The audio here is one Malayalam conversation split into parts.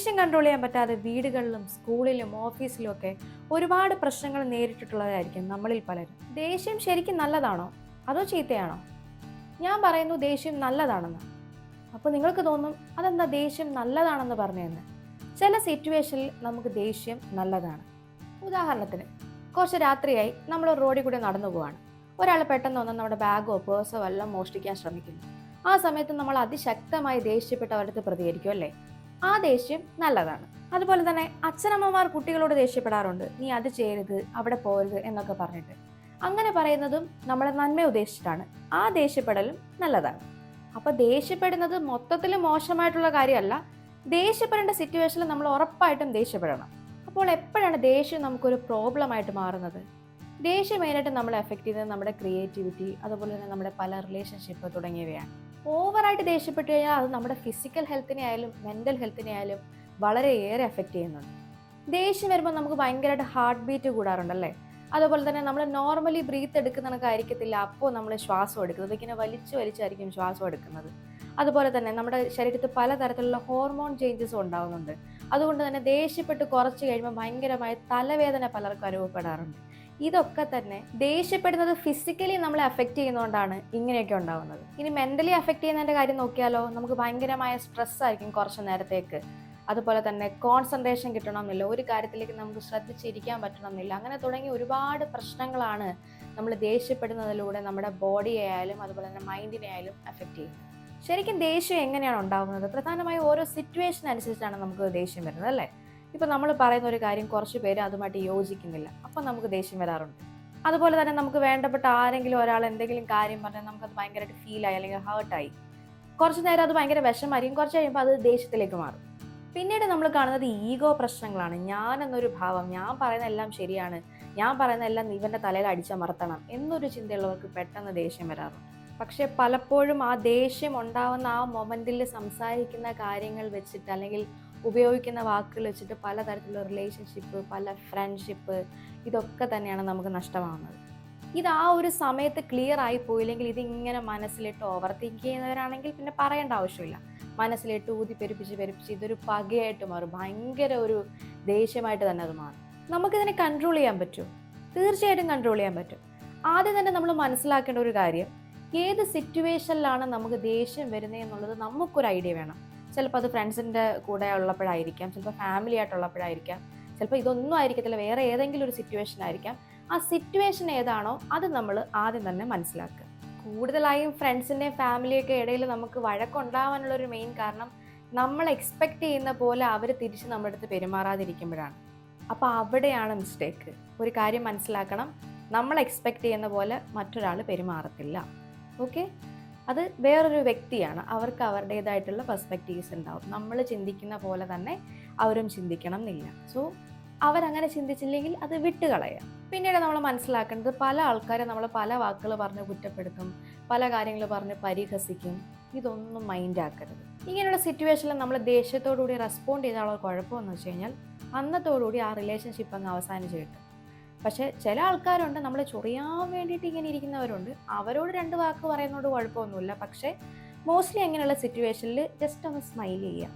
ദേഷ്യം കൺട്രോൾ ചെയ്യാൻ പറ്റാതെ വീടുകളിലും സ്കൂളിലും ഓഫീസിലും ഒക്കെ ഒരുപാട് പ്രശ്നങ്ങൾ നേരിട്ടിട്ടുള്ളവരായിരിക്കും നമ്മളിൽ പലരും. ദേഷ്യം ശരിക്കും നല്ലതാണോ? അതോ ചീത്തയാണോ? ഞാൻ പറയുന്നു ദേഷ്യം നല്ലതാണെന്ന്. അപ്പോൾ നിങ്ങൾക്ക് തോന്നും അതെന്താ ദേഷ്യം നല്ലതാണെന്ന് പറഞ്ഞതെന്ന്? ചില സിറ്റുവേഷനിൽ നമുക്ക് ദേഷ്യം നല്ലതാണ്. ഉദാഹരണത്തിന് കുറച്ച് രാത്രിയായി നമ്മൾ റോഡിൽ കൂടെ നടന്നു പോവാണ്. ഒരാൾ പെട്ടെന്ന് വന്ന് നമ്മുടെ ബാഗോ പേഴ്സോ എല്ലാം മോഷ്ടിക്കാൻ ശ്രമിക്കുന്നു. ആ സമയത്ത് നമ്മൾ അതിശക്തമായി ദേഷ്യപ്പെട്ട് അവരുടെ പ്രതികരിക്കും അല്ലേ? ആ ദേഷ്യം നല്ലതാണ്. അതുപോലെ തന്നെ അച്ഛനമ്മമാർ കുട്ടികളോട് ദേഷ്യപ്പെടാറുണ്ട്. നീ അത് ചെയ്യരുത് അവിടെ പോരുത് എന്നൊക്കെ പറഞ്ഞിട്ട്. അങ്ങനെ പറയുന്നതും നമ്മളെ നന്മ ഉദ്ദേശിച്ചിട്ടാണ്. ആ ദേഷ്യപ്പെടലും നല്ലതാണ്. അപ്പൊ ദേഷ്യപ്പെടുന്നത് മൊത്തത്തിൽ മോശമായിട്ടുള്ള കാര്യമല്ല. ദേഷ്യപ്പെടേണ്ട സിറ്റുവേഷനിൽ നമ്മൾ ഉറപ്പായിട്ടും ദേഷ്യപ്പെടണം. അപ്പോൾ എപ്പോഴാണ് ദേഷ്യം നമുക്കൊരു പ്രോബ്ലം ആയിട്ട് മാറുന്നത്? ദേഷ്യം മെയിനായിട്ട് നമ്മളെ എഫക്റ്റ് ചെയ്യുന്നത് നമ്മുടെ ക്രിയേറ്റിവിറ്റി അതുപോലെ തന്നെ നമ്മുടെ പല റിലേഷൻഷിപ്പ് തുടങ്ങിയവയാണ്. ഓവറായിട്ട് ദേഷ്യപ്പെട്ട് കഴിഞ്ഞാൽ അത് നമ്മുടെ ഫിസിക്കൽ ഹെൽത്തിനെ ആയാലും മെന്റൽ ഹെൽത്തിനെ ആയാലും വളരെയേറെ എഫക്റ്റ് ചെയ്യുന്നുണ്ട്. ദേഷ്യം വരുമ്പോൾ നമുക്ക് ഭയങ്കരമായിട്ട് ഹാർട്ട് ബീറ്റ് കൂടാറുണ്ടല്ലേ? അതുപോലെ തന്നെ നമ്മൾ നോർമലി ബ്രീത്ത് എടുക്കുന്നതൊക്കെ ആയിരിക്കത്തില്ല അപ്പോൾ നമ്മൾ ശ്വാസം എടുക്കുന്നത്. ഇങ്ങനെ വലിച്ചു വലിച്ചായിരിക്കും ശ്വാസം എടുക്കുന്നത്. അതുപോലെ തന്നെ നമ്മുടെ ശരീരത്തിൽ പലതരത്തിലുള്ള ഹോർമോൺ ചേഞ്ചസും ഉണ്ടാകുന്നുണ്ട് അതുകൊണ്ട് തന്നെ ദേഷ്യപ്പെട്ട് കുറച്ച് കഴിയുമ്പോൾ ഭയങ്കരമായ തലവേദന പലർക്കും അനുഭവപ്പെടാറുണ്ട്. ഇതൊക്കെ തന്നെ ദേഷ്യപ്പെടുന്നത് ഫിസിക്കലി നമ്മളെ അഫക്റ്റ് ചെയ്യുന്നതുകൊണ്ടാണ് ഇങ്ങനെയൊക്കെ ഉണ്ടാകുന്നത് ഇനി മെന്റലി അഫക്റ്റ് ചെയ്യുന്നതിന്റെ കാര്യം നോക്കിയാലോ നമുക്ക് ഭയങ്കരമായ സ്ട്രെസ് ആയിരിക്കും കുറച്ച് നേരത്തേക്ക്. അതുപോലെ തന്നെ കോൺസെൻട്രേഷൻ കിട്ടണമെന്നില്ല ഒരു കാര്യത്തിലേക്ക് നമുക്ക് ശ്രദ്ധിച്ചിരിക്കാൻ പറ്റണമെന്നില്ല അങ്ങനെ തുടങ്ങി ഒരുപാട് പ്രശ്നങ്ങളാണ് നമ്മൾ ദേഷ്യപ്പെടുന്നതിലൂടെ നമ്മുടെ ബോഡിയെ ആയാലും അതുപോലെ തന്നെ മൈൻഡിനെ ആയാലും അഫക്റ്റ് ചെയ്യുന്നത്. ശരിക്കും ദേഷ്യം എങ്ങനെയാണ് ഉണ്ടാകുന്നത് പ്രധാനമായും ഓരോ സിറ്റുവേഷൻ അനുസരിച്ചാണ് നമുക്ക് ദേഷ്യം വരുന്നത് അല്ലേ? ഇപ്പൊ നമ്മൾ പറയുന്ന ഒരു കാര്യം കുറച്ച് പേര് അതുമായിട്ട് യോജിക്കുന്നില്ല. അപ്പം നമുക്ക് ദേഷ്യം വരാറുണ്ട്. അതുപോലെ തന്നെ നമുക്ക് വേണ്ടപ്പെട്ട ആരെങ്കിലും ഒരാൾ എന്തെങ്കിലും കാര്യം പറഞ്ഞാൽ നമുക്കത് ഭയങ്കരമായിട്ട് ഫീലായി അല്ലെങ്കിൽ ഹേർട്ടായി കുറച്ച് നേരം അത് ഭയങ്കര വിഷമായിരിക്കും. കുറച്ച് കഴിയുമ്പോൾ അത് ദേഷ്യത്തിലേക്ക് മാറും. പിന്നീട് നമ്മൾ കാണുന്നത് ഈഗോ പ്രശ്നങ്ങളാണ്. ഞാൻ എന്നൊരു ഭാവം ഞാൻ പറയുന്ന എല്ലാം ശരിയാണ് ഞാൻ പറയുന്ന എല്ലാം ഇവന്റെ തലയിൽ അടിച്ചമർത്തണം എന്നൊരു ചിന്തയുള്ളവർക്ക് പെട്ടെന്ന് ദേഷ്യം വരാറുണ്ട്. പക്ഷെ പലപ്പോഴും ആ ദേഷ്യം ഉണ്ടാവുന്ന ആ മൊമെന്റിൽ സംസാരിക്കുന്ന കാര്യങ്ങൾ വെച്ചിട്ട് അല്ലെങ്കിൽ ഉപയോഗിക്കുന്ന വാക്കുകൾ വെച്ചിട്ട് പലതരത്തിലുള്ള റിലേഷൻഷിപ്പ് പല ഫ്രണ്ട്ഷിപ്പ് ഇതൊക്കെ തന്നെയാണ് നമുക്ക് നഷ്ടമാകുന്നത് ഇത് ആ ഒരു സമയത്ത് ക്ലിയർ ആയി പോയില്ലെങ്കിൽ ഇതിങ്ങനെ മനസ്സിലിട്ട് ഓവർ തിങ്ക് ചെയ്യുന്നവരാണെങ്കിൽ പിന്നെ പറയേണ്ട ആവശ്യമില്ല. മനസ്സിലിട്ട് ഊതി പെരുപ്പിച്ച് പെരുപ്പിച്ച് ഇതൊരു പകയായിട്ട് മാറും. ഭയങ്കര ഒരു ദേഷ്യമായിട്ട് തന്നെ അത് മാറും. നമുക്കിതിനെ കൺട്രോൾ ചെയ്യാൻ പറ്റും തീർച്ചയായിട്ടും കൺട്രോൾ ചെയ്യാൻ പറ്റും. ആദ്യം തന്നെ നമ്മൾ മനസ്സിലാക്കേണ്ട ഒരു കാര്യം ഏത് സിറ്റുവേഷനിലാണ് നമുക്ക് ദേഷ്യം വരുന്നത് എന്നുള്ളത് നമുക്കൊരു ഐഡിയ വേണം. ചിലപ്പോൾ അത് ഫ്രണ്ട്സിന്റെ കൂടെ ഉള്ളപ്പോഴായിരിക്കാം ചിലപ്പോൾ ഫാമിലി ആയിട്ടുള്ളപ്പോഴായിരിക്കാം ചിലപ്പോൾ ഇതൊന്നും ആയിരിക്കത്തില്ല വേറെ ഏതെങ്കിലും ഒരു സിറ്റുവേഷൻ ആയിരിക്കാം. ആ സിറ്റുവേഷൻ ഏതാണോ അത് നമ്മൾ ആദ്യം തന്നെ മനസ്സിലാക്കുക. കൂടുതലായും ഫ്രണ്ട്സിന്റെയും ഫാമിലിയൊക്കെ ഇടയിൽ നമുക്ക് വഴക്കുണ്ടാവാനുള്ളൊരു മെയിൻ കാരണം നമ്മൾ എക്സ്പെക്റ്റ് ചെയ്യുന്ന പോലെ അവർ തിരിച്ച് നമ്മുടെ അടുത്ത് പെരുമാറാതിരിക്കുമ്പോഴാണ്. അപ്പോൾ അവിടെയാണ് മിസ്റ്റേക്ക് ഒരു കാര്യം മനസ്സിലാക്കണം നമ്മൾ എക്സ്പെക്റ്റ് ചെയ്യുന്ന പോലെ മറ്റൊരാൾ പെരുമാറത്തില്ല. ഓക്കെ അത് വേറൊരു വ്യക്തിയാണ്. അവർക്ക് അവരുടേതായിട്ടുള്ള പെർസ്പെക്റ്റീവ്സ് ഉണ്ടാവും. നമ്മൾ ചിന്തിക്കുന്ന പോലെ തന്നെ അവരും ചിന്തിക്കണം എന്നില്ല. സോ അവരങ്ങനെ ചിന്തിച്ചില്ലെങ്കിൽ അത് വിട്ടുകളയാം. പിന്നീട് നമ്മൾ മനസ്സിലാക്കേണ്ടത് പല ആൾക്കാരെ നമ്മൾ പല വാക്കുകൾ പറഞ്ഞ് കുറ്റപ്പെടുത്തും പല കാര്യങ്ങൾ പറഞ്ഞ് പരിഹസിക്കും. ഇതൊന്നും മൈൻഡ് ആക്കരുത്. ഇങ്ങനെയുള്ള സിറ്റുവേഷനിൽ നമ്മൾ ദേഷ്യത്തോടുകൂടി റെസ്പോണ്ട് ചെയ്താലുള്ള കുഴപ്പമെന്ന് വെച്ച് കഴിഞ്ഞാൽ അന്നത്തോടുകൂടി ആ റിലേഷൻഷിപ്പ് അങ്ങ് അവസാനിച്ച് കിട്ടും. പക്ഷേ ചില ആൾക്കാരുണ്ട് നമ്മളെ ചൊറിയാൻ വേണ്ടിയിട്ട് ഇങ്ങനെ ഇരിക്കുന്നവരുണ്ട്. അവരോട് രണ്ട് വാക്ക് പറയുന്നതുകൊണ്ട് കുഴപ്പമൊന്നുമില്ല. പക്ഷേ മോസ്റ്റ്ലി അങ്ങനെയുള്ള സിറ്റുവേഷനിൽ ജസ്റ്റ് ഒന്ന് സ്മൈൽ ചെയ്യുക.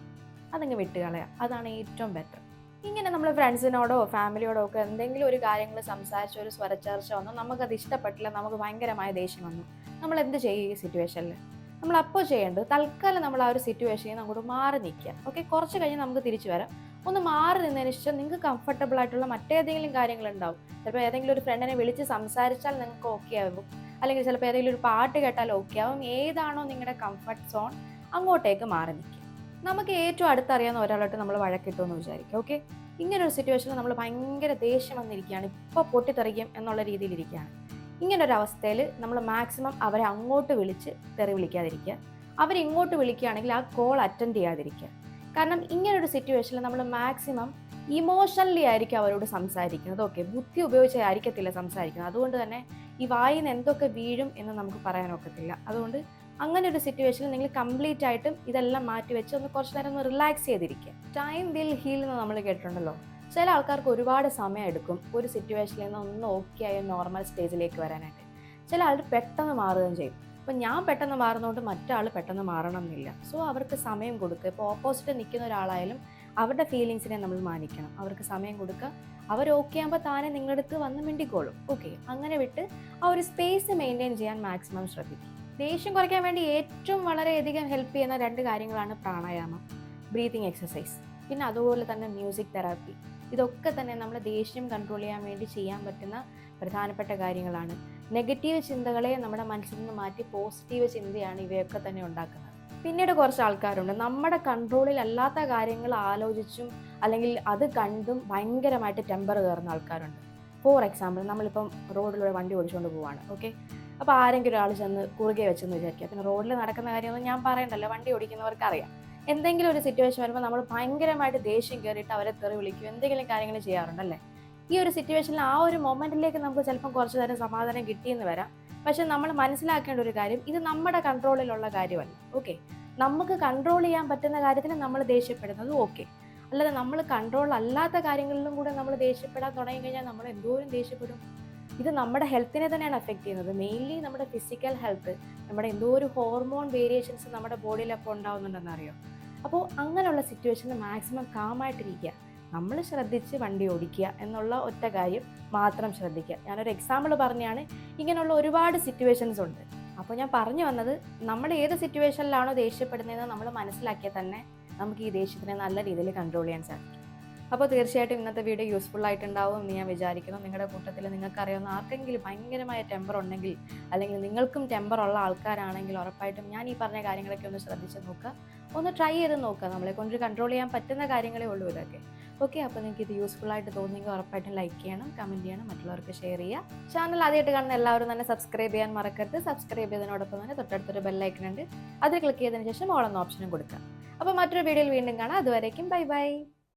അതങ്ങ് വിട്ടുകളയുക. അതാണ് ഏറ്റവും ബെറ്റർ ഇങ്ങനെ നമ്മൾ ഫ്രണ്ട്സിനോടോ ഫാമിലിയോടോ ഒക്കെ എന്തെങ്കിലും ഒരു കാര്യങ്ങൾ സംസാരിച്ച ഒരു സ്വരച്ചേർച്ച വന്നു നമുക്കത് ഇഷ്ടപ്പെട്ടില്ല നമുക്ക് ഭയങ്കരമായ ദേഷ്യം വന്നു. നമ്മൾ എന്ത് ചെയ്യും ഈ സിറ്റുവേഷനിൽ നമ്മൾ അപ്പോൾ ചെയ്യേണ്ടത് തൽക്കാലം നമ്മൾ ആ ഒരു സിറ്റുവേഷനിൽ നിന്ന് അങ്ങോട്ട് മാറി നിൽക്കുക. ഓക്കെ കുറച്ച് കഴിഞ്ഞ് നമുക്ക് തിരിച്ചു വരാം. ഒന്ന് മാറി നിന്നതിന് ശേഷം നിങ്ങൾക്ക് കംഫർട്ടബിൾ ആയിട്ടുള്ള മറ്റേതെങ്കിലും കാര്യങ്ങൾ ഉണ്ടാവും ചിലപ്പോൾ ഏതെങ്കിലും ഒരു ഫ്രണ്ടിനെ വിളിച്ച് സംസാരിച്ചാൽ നിങ്ങൾക്ക് ഓക്കെ ആവും. അല്ലെങ്കിൽ ചിലപ്പോൾ ഏതെങ്കിലും ഒരു പാട്ട് കേട്ടാൽ ഓക്കെ ആവും. ഏതാണോ നിങ്ങളുടെ കംഫർട്ട് സോൺ അങ്ങോട്ടേക്ക് മാറി നിൽക്കുക. നമുക്ക് ഏറ്റവും അടുത്തറിയാവുന്ന ഒരാളോട്ട് നമ്മൾ വഴക്കിട്ടുമെന്ന് വിചാരിക്കുക ഓക്കെ ഇങ്ങനെ ഒരു സിറ്റുവേഷനിൽ നമ്മൾ ഭയങ്കര ദേഷ്യം വന്നിരിക്കുകയാണ്. ഇപ്പോൾ പൊട്ടിത്തെറിക്കും എന്നുള്ള രീതിയിലിരിക്കുകയാണ് ഇങ്ങനെ ഒരു അവസ്ഥയിൽ നമ്മൾ മാക്സിമം അവരെ അങ്ങോട്ട് വിളിച്ച് തെറി വിളിക്കാതിരിക്കുക. അവരിങ്ങോട്ട് വിളിക്കുകയാണെങ്കിൽ ആ കോൾ അറ്റൻഡ് ചെയ്യാതിരിക്കുക. കാരണം ഇങ്ങനൊരു സിറ്റുവേഷനിൽ നമ്മൾ മാക്സിമം ഇമോഷണലി ആയിരിക്കും അവരോട് സംസാരിക്കുന്നത്. ഓക്കെ ബുദ്ധി ഉപയോഗിച്ച് ആയിരിക്കത്തില്ല സംസാരിക്കുന്നത്. അതുകൊണ്ട് തന്നെ ഈ വായിൽ നിന്ന് എന്തൊക്കെ വീഴും എന്ന് നമുക്ക് പറയാനൊക്കത്തില്ല അതുകൊണ്ട് അങ്ങനെ ഒരു സിറ്റുവേഷനിൽ നിങ്ങൾ കംപ്ലീറ്റ് ആയിട്ടും ഇതെല്ലാം മാറ്റി വെച്ച് ഒന്ന് കുറച്ച് നേരം ഒന്ന് റിലാക്സ് ചെയ്തിരിക്കുക. ടൈം വിൽ ഹീൽ എന്ന് നമ്മൾ കേട്ടിട്ടുണ്ടല്ലോ. ചില ആൾക്കാർക്ക് ഒരുപാട് സമയം എടുക്കും ഒരു സിറ്റുവേഷനിൽ നിന്ന് ഒന്ന് ഓക്കെ ആയ നോർമൽ സ്റ്റേജിലേക്ക് വരാനായിട്ട്. ചില ആൾ പെട്ടെന്ന് മാറുകയും ചെയ്യും. അപ്പം ഞാൻ പെട്ടെന്ന് മാറുന്നതുകൊണ്ട് മറ്റാൾ പെട്ടെന്ന് മാറണം എന്നില്ല സോ അവർക്ക് സമയം കൊടുക്കുക ഇപ്പോൾ ഓപ്പോസിറ്റ് നിൽക്കുന്ന ഒരാളായാലും അവരുടെ ഫീലിങ്സിനെ നമ്മൾ മാനിക്കണം. അവർക്ക് സമയം കൊടുക്കുക അവർ ഓക്കെ ആകുമ്പോൾ താനെ നിങ്ങളുടെ അടുത്ത് വന്ന് മിണ്ടിക്കോളും. ഓക്കെ അങ്ങനെ വിട്ട് ആ ഒരു സ്പേസ് മെയിന്റെയിൻ ചെയ്യാൻ മാക്സിമം ശ്രദ്ധിക്കും. ദേഷ്യം കുറയ്ക്കാൻ വേണ്ടി ഏറ്റവും വളരെയധികം ഹെൽപ്പ് ചെയ്യുന്ന രണ്ട് കാര്യങ്ങളാണ് പ്രാണായാമം ബ്രീതിങ് എക്സസൈസ് പിന്നെ അതുപോലെ തന്നെ മ്യൂസിക് തെറാപ്പി ഇതൊക്കെ തന്നെ നമ്മൾ ദേഷ്യം കൺട്രോൾ ചെയ്യാൻ വേണ്ടി ചെയ്യാൻ പറ്റുന്ന പ്രധാനപ്പെട്ട കാര്യങ്ങളാണ്. നെഗറ്റീവ് ചിന്തകളെ നമ്മുടെ മനസ്സിൽ നിന്ന് മാറ്റി പോസിറ്റീവ് ചിന്തയാണ് ഇവയൊക്കെ തന്നെ ഉണ്ടാക്കുന്നത്. പിന്നീട് കുറച്ച് ആൾക്കാരുണ്ട്. നമ്മുടെ കൺട്രോളിൽ അല്ലാത്ത കാര്യങ്ങൾ ആലോചിച്ചും അല്ലെങ്കിൽ അത് കണ്ടും ഭയങ്കരമായിട്ട് ടെമ്പർ കയറുന്ന ആൾക്കാരുണ്ട്. ഫോർ എക്സാമ്പിൾ നമ്മളിപ്പം റോഡിലൂടെ വണ്ടി ഓടിച്ചുകൊണ്ട് പോവാണ്. ഓക്കെ അപ്പോൾ ആരെങ്കിലും ഒരാൾ ചെന്ന് കുറുകെ വെച്ചെന്ന് വിചാരിക്കുക പിന്നെ റോഡിൽ നടക്കുന്ന കാര്യമൊന്നും ഞാൻ പറയണ്ടല്ലോ. വണ്ടി ഓടിക്കുന്നവർക്ക് അറിയാം എന്തെങ്കിലും ഒരു സിറ്റുവേഷൻ വരുമ്പോൾ നമ്മൾ ഭയങ്കരമായിട്ട് ദേഷ്യം കയറിയിട്ട് അവരെ തെറി വിളിക്കും. എന്തെങ്കിലും കാര്യങ്ങൾ ചെയ്യാറുണ്ടല്ലേ? ഈ ഒരു സിറ്റുവേഷനിൽ ആ ഒരു മൊമെന്റിലേക്ക് നമുക്ക് ചിലപ്പം കുറച്ച് നേരം സമാധാനം കിട്ടിയെന്ന് വരാം. പക്ഷെ നമ്മൾ മനസ്സിലാക്കേണ്ട ഒരു കാര്യം ഇത് നമ്മുടെ കൺട്രോളിലുള്ള കാര്യമല്ല. ഓക്കെ നമുക്ക് കൺട്രോൾ ചെയ്യാൻ പറ്റുന്ന കാര്യത്തിൽ നമ്മൾ ദേഷ്യപ്പെടുന്നത് ഓക്കെ അല്ലാതെ നമ്മൾ കൺട്രോൾ അല്ലാത്ത കാര്യങ്ങളിലും കൂടെ നമ്മൾ ദേഷ്യപ്പെടാൻ തുടങ്ങി കഴിഞ്ഞാൽ നമ്മൾ എന്തോരം ദേഷ്യപ്പെടും? ഇത് നമ്മുടെ ഹെൽത്തിനെ തന്നെയാണ് അഫക്റ്റ് ചെയ്യുന്നത്. മെയിൻലി നമ്മുടെ ഫിസിക്കൽ ഹെൽത്ത് നമ്മുടെ എന്തോ ഒരു ഹോർമോൺ വേരിയേഷൻസ് നമ്മുടെ ബോഡിയിലപ്പോൾ ഉണ്ടാവുന്നുണ്ടെന്നറിയോ അപ്പോൾ അങ്ങനെയുള്ള സിറ്റുവേഷനിൽ മാക്സിമം കാമായിട്ടിരിക്കുക നമ്മൾ ശ്രദ്ധിച്ച് വണ്ടി ഓടിക്കുക എന്നുള്ള ഒറ്റ കാര്യം മാത്രം ശ്രദ്ധിക്കുക. ഞാനൊരു എക്സാമ്പിൾ പറഞ്ഞാണ് ഇങ്ങനെയുള്ള ഒരുപാട് സിറ്റുവേഷൻസ് ഉണ്ട്. അപ്പോൾ ഞാൻ പറഞ്ഞു വന്നത് നമ്മൾ ഏത് സിറ്റുവേഷനിലാണോ ദേഷ്യപ്പെടുന്നതെന്ന് നമ്മൾ മനസ്സിലാക്കിയാൽ തന്നെ നമുക്ക് ഈ ദേഷ്യത്തിനെ നല്ല രീതിയിൽ കൺട്രോൾ ചെയ്യാൻ സാധിക്കും. അപ്പോൾ തീർച്ചയായിട്ടും ഇന്നത്തെ വീഡിയോ യൂസ്ഫുൾ ആയിട്ടുണ്ടാവും എന്ന് ഞാൻ വിചാരിക്കുന്നു. നിങ്ങളുടെ കൂട്ടത്തിൽ നിങ്ങൾക്കറിയാവുന്ന ആർക്കെങ്കിലും ഭയങ്കരമായ ടെമ്പർ ഉണ്ടെങ്കിൽ അല്ലെങ്കിൽ നിങ്ങൾക്കും ടെമ്പർ ഉള്ള ആൾക്കാരാണെങ്കിൽ ഉറപ്പായിട്ടും ഞാൻ ഈ പറഞ്ഞ കാര്യങ്ങളൊക്കെ ഒന്ന് ശ്രദ്ധിച്ച് നോക്കുക. ഒന്ന് ട്രൈ ചെയ്ത് നോക്കുക. നമ്മളെ കൊണ്ട് കൺട്രോൾ ചെയ്യാൻ പറ്റുന്ന കാര്യങ്ങളേ ഉള്ളൂ ഇതൊക്കെ. ഓക്കെ അപ്പോൾ നിങ്ങൾക്ക് ഇത് യൂസ്ഫുൾ ആയിട്ട് തോന്നിയെങ്കിൽ ഉറപ്പായിട്ടും ലൈക്ക് ചെയ്യണം കമന്റ് ചെയ്യണം മറ്റുള്ളവർക്ക് ഷെയർ ചെയ്യുക. ചാനൽ ആദ്യമായിട്ട് കാണുന്ന എല്ലാവരും തന്നെ സബ്സ്ക്രൈബ് ചെയ്യാൻ മറക്കരുത്. സബ്സ്ക്രൈബ് ചെയ്തതിനോടൊപ്പം തന്നെ തൊട്ടടുത്തൊരു ബെല്ലൈക്കൺ ഉണ്ട്. അതിൽ ക്ലിക്ക് ചെയ്തതിന് ശേഷം ഓളെന്ന ഓപ്ഷനും കൊടുക്കുക. അപ്പോൾ മറ്റൊരു വീഡിയോയിൽ വീണ്ടും കാണാം. അതുവരേക്കും ബൈ ബൈ